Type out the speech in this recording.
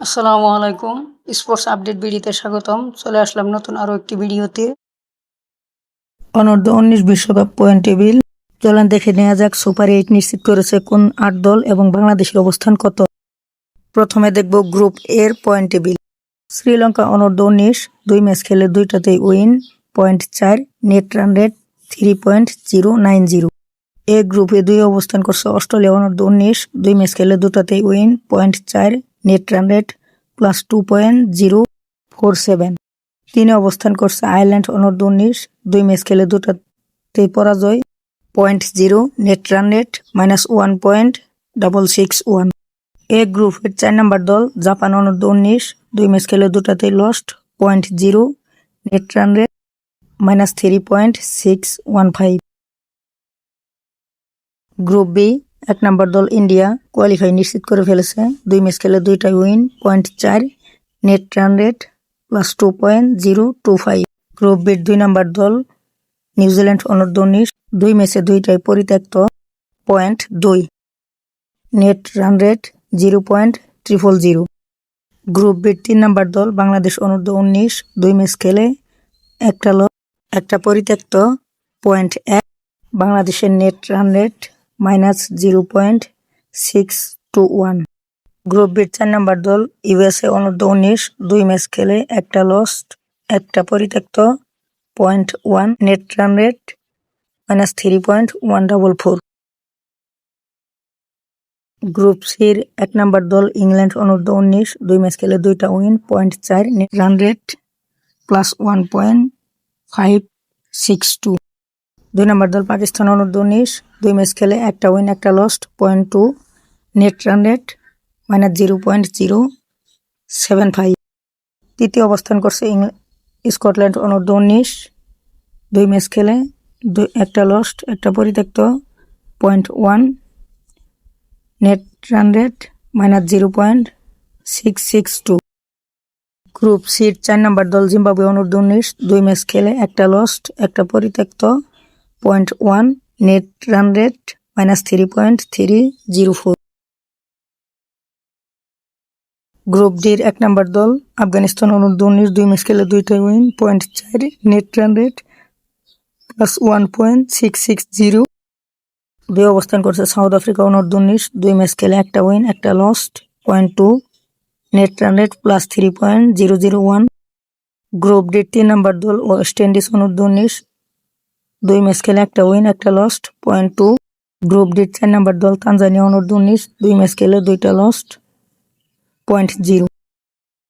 আসসালামু আলাইকুম। Sports update ভিডিওতে স্বাগতম। চলে আসলাম নতুন আরও একটি ভিডিওতে। অনূর্ধ্ব উনিশ বিশ্বকাপ পয়েন্ট টেবিল। চলেন দেখে নেওয়া যাক, সুপার এইট নিশ্চিত করেছে কোন আট দল এবং বাংলাদেশের অবস্থান কত। প্রথমে দেখব গ্রুপ এর পয়েন্ট টেবিল। শ্রীলঙ্কা অনূর্ধ্ব উনিশ, দুই ম্যাচ খেলে দুইটাতেই উইন, পয়েন্ট চার, net run rate three point zero nine zero. A গ্রুপে দুই অবস্থান করছে অস্ট্রেলিয়া অনূর্ধ্ব উনিশ, দুই ম্যাচ খেলে দুটাতেই উইন, পয়েন্ট চার net run rate plus two point zero four seven তিনে অবস্থান করছে আয়ারল্যান্ড অনূর্ধ্ব উনিশ দুই ম্যাচ খেলে দুটাতে পরাজয়। Point zero net run rate minus one point double six one A গ্রুপের চার নম্বর দল জাপান অনূর্ধ্ব উনিশ দুই ম্যাচ খেলে দুটাতেই lost point zero net run rate minus three point six one five group B এক নম্বর দল ইন্ডিয়া কোয়ালিফাই নিশ্চিত করে ফেলেছে। দুই ম্যাচ খেলে দুইটাই উইন, পয়েন্ট চার, net run rate plus two point zero two five group বির দুই নম্বর দল নিউজিল্যান্ড অনূর্ধ্ব উনিশ, দুই ম্যাচে দুইটাই পরিত্যক্ত, পয়েন্ট দুই। Net run rate zero point triple zero group বির তিন নম্বর দল বাংলাদেশ অনূর্ধ্ব উনিশ, দুই ম্যাচ খেলে একটা ল, একটা পরিত্যক্ত, পয়েন্ট এক। বাংলাদেশের net run rate minus zero point six two one group বির চার নম্বর দল ইউএসএ অনূর্ধ্ব উনিশ দুই ম্যাচ খেলে একটা লস্ট একটা পরিত্যক্ত point one net run rate minus three point one double four group সির এক নম্বর দল ইংল্যান্ড অনূর্ধ্ব উনিশ দুই ম্যাচ খেলে দুইটা উইন পয়েন্ট চার net run rate plus one point five six two দুই নম্বর দল পাকিস্তান অনূর্ধ্ব উনিশ দুই ম্যাচ খেলে একটা উইন একটা lost point two net run rate minus zero point zero seven five তৃতীয় অবস্থান করছে স্কটল্যান্ড অনূর্ধ্ব উনিশ দুই ম্যাচ খেলে দুই একটা লস্ট একটা পরিত্যক্ত point one net run rate minus zero point six six two group সির চার নম্বর দল জিম্বাবুয়ে অনূর্ধ্ব উনিশ দুই ম্যাচ খেলে একটা লস্ট একটা পরিত্যক্ত point one net run rate minus three point three zero four group ডির এক নম্বর দল, আফগানিস্তান অনূর্ধ্ব উনিশ দুই ম্যাচ খেলে দুইটা উইন পয়েন্ট চার net run rate plus one point six six zero দুই অবস্থান করছে সাউথ আফ্রিকা অনূর্ধ্ব উনিশ দুই ম্যাচ খেলে একটা উইন একটা lost point two net run rate plus three point zero zero one group ডির তিন নম্বর দল ওয়েস্ট ইন্ডিজ অনূর্ধ্ব উনিশ দুই ম্যাচ খেলে একটা উইন একটা লস্ট পয়েন্ট টু গ্রুপ ডির চার নাম্বার দল তানজানিয়া অনুর্ধ উনিশ দুই ম্যাচ খেলে দুইটা লস্ট পয়েন্ট জিরো